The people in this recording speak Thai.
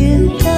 ยืนตา